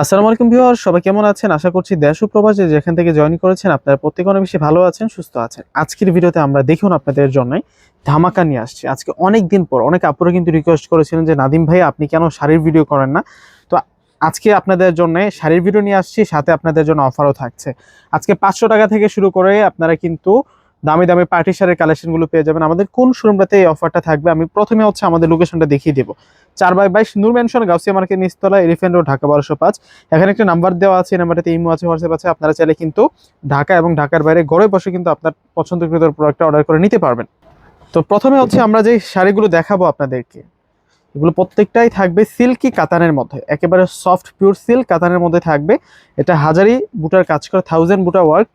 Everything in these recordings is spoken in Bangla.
আসসালামু আলাইকুম ভিউয়ার সবাই কেমন আছেন? আশা করছি দেশ ও প্রবাসে যেখান থেকে জয়েন করেছেন আপনারা প্রত্যেকে অনেক বেশি ভালো আছেন, সুস্থ আছেন। আজকের ভিডিওতে আমরা দেখুন আপনাদের জন্য ধামাকা নিয়ে আসছি। আজকে অনেক দিন পর, অনেক আপুরা কিন্তু রিকোয়েস্ট করেছিলেন যে, নাদিম ভাই, আপনি কেন শাড়ির ভিডিও করেন না? তো আজকে আপনাদের জন্য শাড়ির ভিডিও নিয়ে আসছি, সাথে আপনাদের জন্য অফারও থাকছে। আজকে পাঁচশো টাকা থেকে শুরু করে আপনারা কিন্তু দামি দামি পার্টি শাড়ির কালেকশনগুলো পেয়ে যাবেন। আমাদের কোন শোরুমটাতে এই অফারটা থাকবে আমি প্রথমে হচ্ছে আমাদের লোকেশনটা দেখিয়ে দেবো। চার বাই বাইশ নূর মেনশন গাউসিয়া মার্কেট নিচতলা এলিফেন্ট রোড ঢাকা বারোশো পাঁচ। এখানে একটা নাম্বার দেওয়া আছে, এই নাম্বারটাতে ইমো আছে, হোয়াটসঅ্যাপ আছে। আপনারা চাইলে কিন্তু ঢাকা এবং ঢাকার বাইরে ঘরে বসে কিন্তু আপনার পছন্দকৃত প্রোডাক্টটা অর্ডার করে নিতে পারবেন। তো প্রথমে হচ্ছে আমরা যে শাড়িগুলো দেখাবো আপনাদেরকে, এগুলো প্রত্যেকটাই থাকবে সিল্কি কাতানের মধ্যে। একেবারে সফট পিওর সিল্ক কাতানের মধ্যে থাকবে। এটা হাজারি বুটার কাজ করে থাউজেন্ড বুটার ওয়ার্ক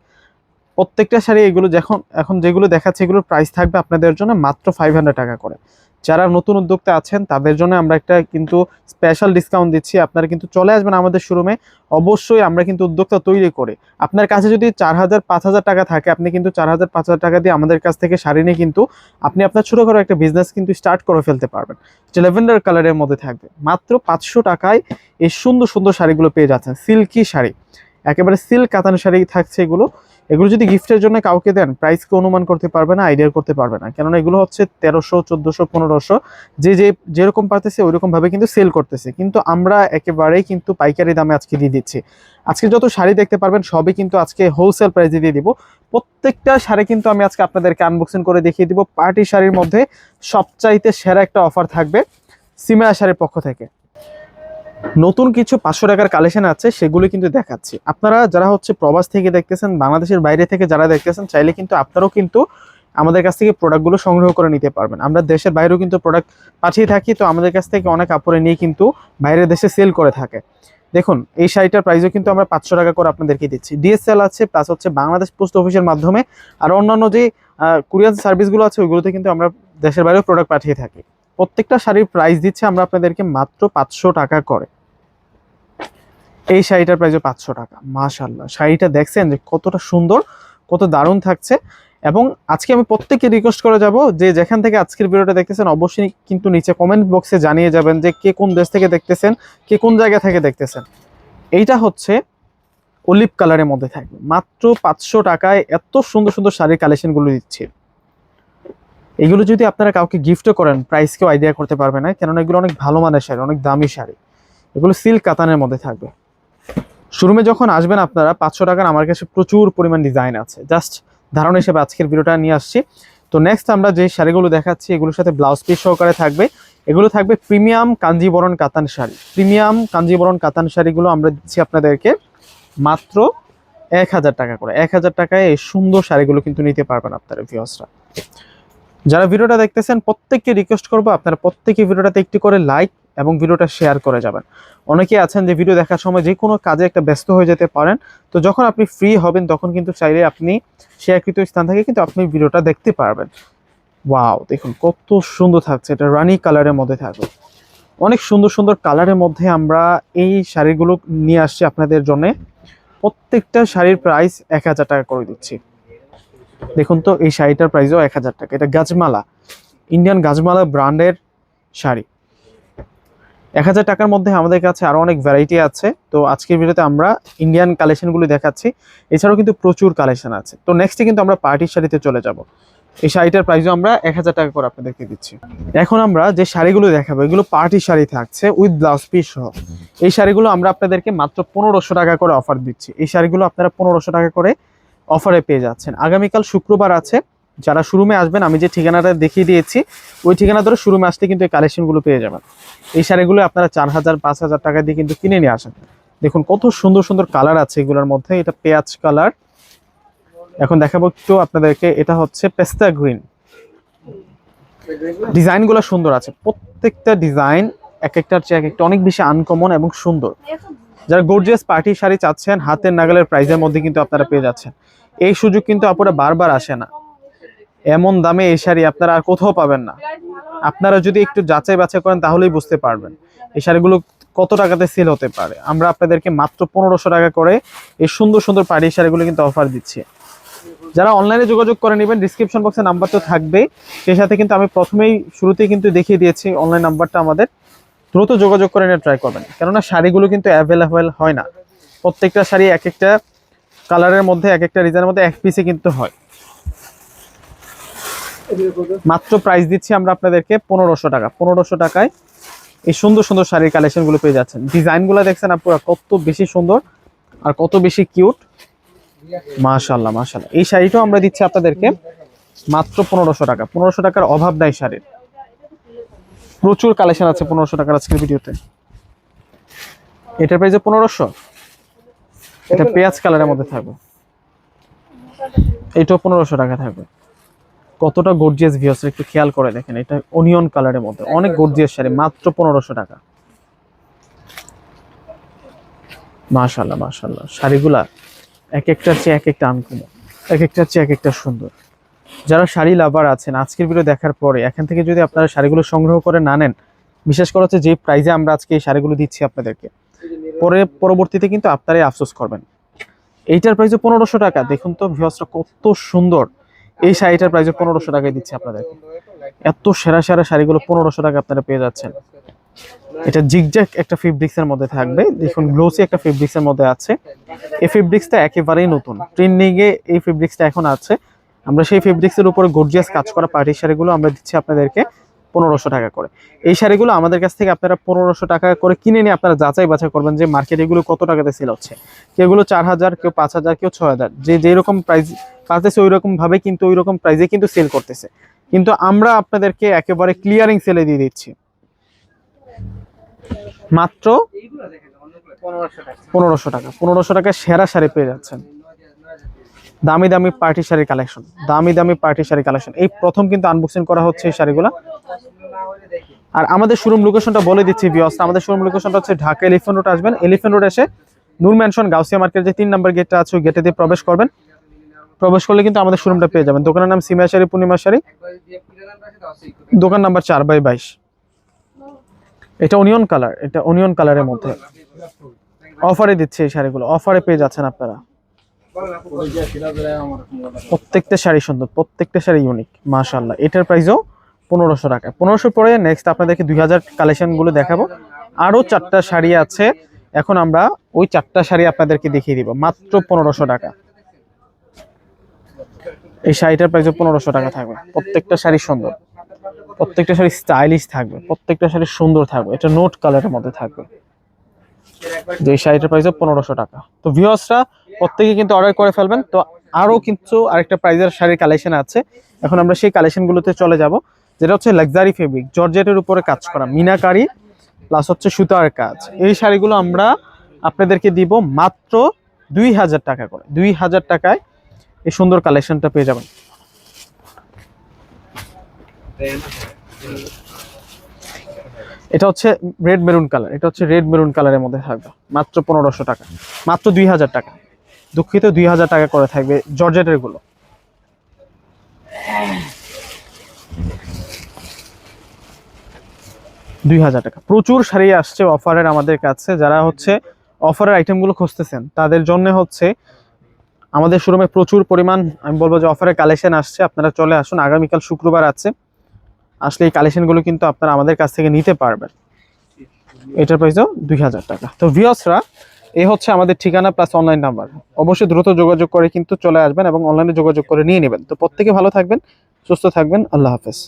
প্রত্যেকটা শাড়ি এগুলো যখন, এখন যেগুলো দেখাচ্ছে এগুলোর প্রাইস থাকবে আপনাদের জন্য মাত্র ফাইভ টাকা করে। যারা নতুন উদ্যোক্তা আছেন, তাদের জন্য আমরা একটা কিন্তু স্পেশাল ডিসকাউন্ট দিচ্ছি। আপনারা কিন্তু চলে আসবেন আমাদের শোরুমে অবশ্যই আমরা কিন্তু উদ্যোক্তা তৈরি করে। আপনার কাছে যদি চার হাজার, পাঁচ হাজার টাকা থাকে, আপনি কিন্তু চার হাজার, পাঁচ হাজার টাকা দিয়ে আমাদের কাছ থেকে শাড়ি নিয়ে কিন্তু আপনি আপনার ছোটো করে একটা বিজনেস কিন্তু স্টার্ট করে ফেলতে পারবেন। যে ল্যাভেন্ডার কালারের মধ্যে থাকবে। মাত্র পাঁচশো টাকায় এই সুন্দর সুন্দর শাড়িগুলো পেয়ে যাচ্ছেন। সিল্কি শাড়ি। একেবারে সিল্ক কাতান শাড়ি থাকছে এগুলো। এগুলো যদি গিফটের জন্য কাউকে দেন প্রাইসকে অনুমান করতে পারবে না আইডিয়া করতে পারবে না। কেননা এগুলো হচ্ছে তেরোশো, চোদ্দোশো, পনেরোশো, যে যে, যেরকম পারতেছে ওইরকম ভাবে কিন্তু সেল করতেছে। কিন্তু আমরা একেবারেই কিন্তু পাইকারি দামে আজকে দিয়ে দিচ্ছি। আজকে যত শাড়ি দেখতে পারবেন, সবই কিন্তু আজকে হোলসেল প্রাইসে দিয়ে দিব। প্রত্যেকটা শাড়ি কিন্তু আমি আজকে আপনাদেরকে আনবক্সিং করে দেখিয়ে দিব। পার্টি শাড়ির মধ্যে সবচাইতে সেরা একটা অফার থাকবে সিমেরা শাড়ির পক্ষ থেকে। নতুন কিছু পাঁচশো টাকার কালেকশন আছে, সেগুলো কিন্তু দেখাচ্ছি। আপনারা যারা হচ্ছে প্রবাস থেকে দেখতেছেন, বাংলাদেশের বাইরে থেকে যারা দেখতেছেন, চাইলে কিন্তু আপনারাও কিন্তু আমাদের কাছ থেকে প্রোডাক্টগুলো সংগ্রহ করে নিতে পারবেন। আমরা দেশের বাইরেও কিন্তু প্রোডাক্ট পাঠিয়ে থাকি, তো আমাদের কাছ থেকে অনেক কাপড়ে নিয়ে কিন্তু বাইরের দেশে সেল করে থাকে। দেখুন, এই শাড়িটার প্রাইসও কিন্তু আমরা পাঁচশো টাকা করে আপনাদেরকে দিচ্ছি। ডিএসএল আছে প্লাস হচ্ছে বাংলাদেশ পোস্ট অফিসের মাধ্যমে, আর অন্যান্য যে কুরিয়ার সার্ভিসগুলো আছে, ওইগুলোতে কিন্তু আমরা দেশের বাইরেও প্রোডাক্ট পাঠিয়ে থাকি। প্রত্যেকটা শাড়ির প্রাইস দিচ্ছে আমরা আপনাদেরকে মাত্র পাঁচশো টাকা করে। এই শাড়িটার প্রাইসও পাঁচশো টাকা মাশাল্লাহ শাড়িটা দেখছেন যে কতটা সুন্দর, কত দারুণ থাকছে। এবং আজকে আমি প্রত্যেককে রিকোয়েস্ট করে যাব যে যেখান থেকে আজকের ভিডিওটা দেখতেছেন, অবশ্যই কিন্তু নিচে কমেন্ট বক্সে জানিয়ে যাবেন যে কে কোন দেশ থেকে দেখতেছেন, কে কোন জায়গা থেকে দেখতেছেন। এইটা হচ্ছে অলিভ কালারের মধ্যে থাকবে। মাত্র পাঁচশো টাকায় এত সুন্দর সুন্দর শাড়ির কালেকশনগুলো দিচ্ছি। এগুলো যদি আপনারা কাউকে গিফটও করেন প্রাইস কেউ আইডিয়া করতে পারবে না, কেননা এগুলো অনেক ভালো মানের শাড়ি, অনেক দামি শাড়ি। এগুলো সিল্ক কাতানের মধ্যে থাকবে। শোরুমে যখন আসবেন আপনারা, পাঁচশো টাকার আমার কাছে প্রচুর পরিমাণ ডিজাইন আছে। জাস্ট ধারণা হিসেবে আজকের ভিডিওটা নিয়ে আসছি। তো নেক্সট আমরা যে শাড়িগুলো দেখাচ্ছি, এগুলোর সাথে ব্লাউজ পিস সহকারে থাকবে। এগুলো থাকবে প্রিমিয়াম কাঞ্জিবরণ কাতান শাড়ি। প্রিমিয়াম কাঞ্জিবরণ কাতান শাড়িগুলো আমরা দিচ্ছি আপনাদেরকে মাত্র এক হাজার টাকা করে। এক হাজার টাকায় এই সুন্দর শাড়িগুলো কিন্তু নিতে পারবেন আপনারা ভিউসরা যারা ভিডিওটা দেখতেছেন, প্রত্যেককে রিকোয়েস্ট করব আপনারা প্রত্যেকে ভিডিওটাতে একটি করে লাইক এবং ভিডিওটা শেয়ার করে যাবেন। অনেকে আছেন যে ভিডিও দেখার সময় যে কোনো কাজে একটা ব্যস্ত হয়ে যেতে পারেন, তো যখন আপনি ফ্রি হবেন, তখন কিন্তু চাইলে আপনি শেয়ারকৃত স্থান থেকে কিন্তু আপনি ভিডিওটা দেখতে পারবেন। ওয়াও দেখুন কত সুন্দর থাকছে, এটা রানি কালারের মধ্যে থাকবে। অনেক সুন্দর সুন্দর কালারের মধ্যে আমরা এই শাড়িগুলো নিয়ে আসছি আপনাদের জন্য। প্রত্যেকটা শাড়ির প্রাইস এক হাজার টাকা করে দিচ্ছি। দেখুন তো, এই শাড়িটার প্রাইসও এক হাজার টাকা। এটা গাজমালা ইন্ডিয়ান গাজমালা ব্র্যান্ডের শাড়ি। এক হাজার টাকার মধ্যে আমাদের কাছে আরও অনেক ভ্যারাইটি আছে। তো আজকের ভিডিওতে আমরা ইন্ডিয়ান কালেকশনগুলো দেখাচ্ছি। এছাড়াও কিন্তু প্রচুর কালেকশন আছে। তো নেক্সটে কিন্তু আমরা পার্টির শাড়িতে চলে যাব। এই শাড়িটার প্রাইসও আমরা এক হাজার টাকা করে আপনাদেরকে দিচ্ছি। এখন আমরা যে শাড়িগুলো দেখাবো, এগুলো পার্টি শাড়ি থাকছে উইথ ব্লাউজ পিস সহ। এই শাড়িগুলো আমরা আপনাদেরকে মাত্র পনেরোশো টাকা করে অফার দিচ্ছি। এই শাড়িগুলো আপনারা পনেরোশো টাকা করে অফারে পেয়ে যাচ্ছেন। আগামীকাল শুক্রবার আছে। যারা শোরুমে আসবেন, আমি যে ঠিকানাটা দেখিয়ে দিয়েছি, ওই ঠিকানা ধরে শোরুমে আসতে কিন্তু এই কালেকশনগুলো পেয়ে যাবেন। এই শাড়িগুলো আপনারা চার হাজার, পাঁচ হাজার টাকা দিয়ে কিন্তু কিনে নিয়ে আসেন। দেখুন কত সুন্দর সুন্দর কালার আছে এগুলোর মধ্যে। এটা পেঁয়াজ কালার। এখন দেখাবো একটু আপনাদেরকে, এটা হচ্ছে পেস্তা গ্রিন। ডিজাইনগুলো সুন্দর আছে। প্রত্যেকটা ডিজাইন এক একটার চেয়ে এক একটা অনেক বেশি আনকমন এবং সুন্দর। যারা গর্জিয়াস পার্টি শাড়ি চাচ্ছেন, হাতের নাগালের প্রাইজের মধ্যে কিন্তু আপনারা পেয়ে যাচ্ছেন। এই সুযোগ কিন্তু আপনারা বারবার আসে না। এমন দামে এই শাড়ি আপনারা আর কোথাও পাবেন না। আপনারা যদি একটু যাচাই বাছাই করেন, তাহলেই বুঝতে পারবেন এই শাড়িগুলো কত টাকাতে সেল হতে পারে। আমরা আপনাদেরকে মাত্র পনেরোশো টাকা করে এই সুন্দর সুন্দর পাড়ি শাড়িগুলো কিন্তু অফার দিচ্ছি। যারা অনলাইনে যোগাযোগ করে নেবেন ডিসক্রিপশন বক্সে নাম্বার তো থাকবেই। সেই সাথে কিন্তু আমি প্রথমেই শুরুতেই কিন্তু দেখিয়ে দিয়েছি অনলাইন নাম্বারটা আমাদের। দ্রুত যোগাযোগ করে নিয়ে ট্রাই করবেন। কেননা শাড়িগুলো কিন্তু অ্যাভেলেবেল হয় না। প্রত্যেকটা শাড়ি এক একটা কালারের মধ্যে এক একটা ডিজাইনের মধ্যে এক পিসে কিন্তু হয়। মাত্র প্রাইস দিচ্ছি আমরা আপনাদেরকে পনেরোশো টাকা। পনেরোশো টাকায় এই সুন্দর সুন্দর শাড়ির কালেকশনগুলো পেয়ে যাচ্ছেন। ডিজাইনগুলো দেখছেন আপনারা, কত বেশি সুন্দর আর কত বেশি কিউট মাশাল্লাহ মাশাল্লাহ এই শাড়িটাও আমরা দিচ্ছি আপনাদেরকে মাত্র পনেরোশো টাকা। পনেরোশো টাকার অভাব নাই শাড়ির। প্রচুর কালেকশন আছে পনেরোশো টাকার আজকের ভিডিওতে। এটার প্রাইসে পনেরোশো। এটা পেঁয়াজ কালারের মধ্যে থাকবে। এটাও পনেরোশো টাকা থাকবে। কতটা গর্জিয়াস ভিউস একটু খেয়াল করে দেখেন, এটা অনিয়ন কালারের মধ্যে। অনেক গর্জিয়াস শাড়ি, মাত্র পনেরোশো টাকা। মাশাল্লাহ মাশাল্লাহ শাড়িগুলা এক একটার চেয়ে এক একটা আনকমন, এক একটার চেয়ে এক একটা সুন্দর। যারা শাড়ি লাভার আছেন, আজকের ভিডিও দেখার পরে, এখান থেকে যদি আপনারা শাড়িগুলো সংগ্রহ করে না নেন, বিশেষ করে হচ্ছে যে প্রাইজে আমরা আজকে এই শাড়িগুলো দিচ্ছি আপনাদেরকে পরে পরবর্তীতে কিন্তু আপনারাই আফসোস করবেন। এইটার প্রাইসে পনেরোশো টাকা। দেখুন তো ভিউসটা কত সুন্দর। এই শাড়িটার প্রাইসে পনেরোশো টাকায় দিচ্ছি আপনাদেরকে এত সেরা সেরা শাড়িগুলো পনেরোশো টাকা আপনারা পেয়ে যাচ্ছেন। এটা জিগজ্যাক একটা ফেব্রিক্সের মধ্যে থাকবে। দেখুন গ্লোসি একটা ফেব্রিক্সের মধ্যে আছে। এই ফেব্রিক্সটা একেবারেই নতুন। ট্রেন্ডিংয়ে এই ফেব্রিক্সটা এখন আছে। আমরা সেই ফেব্রিক্সের উপরে গর্জিয়াস কাজ করা পার্টি শাড়িগুলো আমরা দিচ্ছি আপনাদেরকে। পনেরোশো টাকা করে। এই শাড়িগুলো আমাদের কাছ থেকে আপনারা পনেরোশো টাকা করে কিনে নিয়ে আপনারা যাচাই বাছাই করবেন যে মার্কেটে এগুলো কত টাকাতে সেল হচ্ছে। কেউগুলো চার হাজার কেউ পাঁচ হাজার কেউ ছয় হাজার। যে যেরকম প্রাইস পাচ্তেছে ওই রকম ভাবে কিন্তু ওই রকম প্রাইসে কিন্তু সেল করতেছে। কিন্তু আমরা আপনাদেরকে একেবারে ক্লিয়ারিং সেলে দিয়ে দিচ্ছি। মাত্র পনেরোশো টাকা পনেরোশো টাকা। পনেরোশো টাকা সেরা শাড়ি পেয়ে যাচ্ছেন। দামি দামি পার্টি শাড়ির কালেকশন, দামি দামি পার্টি শাড়ি কালেকশন। এই প্রথম কিন্তু আনবক্সিং করা হচ্ছে এই শাড়িগুলো। আর আমাদের শোরুম লোকেশনটা বলে দিচ্ছি বিয়স আমাদের শোরুম লোকেশনটা হচ্ছে ঢাকা এলিফেন্ট রোড আসবেন। এলিফেন্ট রোড এসে নূর ম্যানশন গাউসিয়া মার্কেট যে তিন নম্বর গেটটা আছে, ওই গেটে দিয়ে প্রবেশ করবেন। প্রবেশ করলে কিন্তু আমাদের শোরুমটা পেয়ে যাবেন। দোকানের নাম সিমিয়া শাড়ি, পূর্ণিমা শাড়ি। দোকান নাম্বার চার বাই বাইশ। এটা অনিয়ন কালার এটা অনিয়ন কালারের মধ্যে। অফারে দিচ্ছে এই শাড়িগুলো। অফারে পেয়ে যাচ্ছেন আপনারা। প্রত্যেকটা শাড়ি সুন্দর, প্রত্যেকটা শাড়ি ইউনিক মাশাল্লাহ এটার প্রাইসও পনেরোশো টাকা। পনেরোশো পরে নেক্সট আপনাদেরকে দুই হাজার কালেকশনগুলো দেখাবো। আরও চারটা শাড়ি আছে। এখন আমরা ওই চারটা শাড়ি আপনাদেরকে দেখিয়ে দিব। মাত্র পনেরোশো টাকা। এই শাড়িটার প্রাইসও পনেরোশো টাকা থাকবে। প্রত্যেকটা শাড়ি সুন্দর। প্রত্যেকটা শাড়ি স্টাইলিশ থাকবে। প্রত্যেকটা শাড়ি সুন্দর থাকবে। এটা নোট কালারের মধ্যে থাকবে। এই শাড়িটার প্রাইসও পনেরোশো টাকা। তো ভিউয়ার্সরা প্রত্যেকে কিন্তু অর্ডার করে ফেলবেন। তো আরও কিন্তু আরেকটা প্রাইজের শাড়ির কালেকশন আছে। এখন আমরা সেই কালেকশনগুলোতে চলে যাব, যেটা হচ্ছে লাক্সারি ফেব্রিক জর্জেটের উপরে কাজ করা, মিনাকারি প্লাস হচ্ছে সুতার কাজ। এই শাড়িগুলো আমরা আপনাদেরকে দিব মাত্র দুই হাজার টাকা করে। দুই হাজার টাকায় এই সুন্দর কালেকশনটা পেয়ে যাবেন। এটা হচ্ছে রেড মেরুন কালার এটা হচ্ছে রেড মেরুন কালারের মধ্যে থাকবে। মাত্র পনেরোশো টাকা। মাত্র দুই হাজার টাকা। দুঃখিত, দুই হাজার টাকা করে থাকবে জর্জেটেরগুলো। দুই হাজার টাকা। প্রচুর শাড়ি আসছে অফারের আমাদের কাছে, যারা হচ্ছে অফারের আইটেমগুলো খুঁজতেছেন, তাদের জন্য হচ্ছে আমাদের শোরুমে প্রচুর পরিমাণ, আমি বলব যে অফারের কালেকশন আসছে, আপনারা চলে আসুন, আগামীকাল শুক্রবার আছে। আসলে এই কালেকশনগুলো কিন্তু আপনারা আমাদের কাছ থেকে নিতে পারবেন। এটার প্রাইসও দুই হাজার টাকা। তো ভিওসরা এই হচ্ছে আমাদের ঠিকানা প্লাস অনলাইন নাম্বার অবশ্যই দ্রুত যোগাযোগ করে কিন্তু চলে আসবেন এবং অনলাইনে যোগাযোগ করে নিয়ে নেবেন। তো প্রত্যেকে ভালো থাকবেন, সুস্থ থাকবেন। আল্লাহ হাফেজ।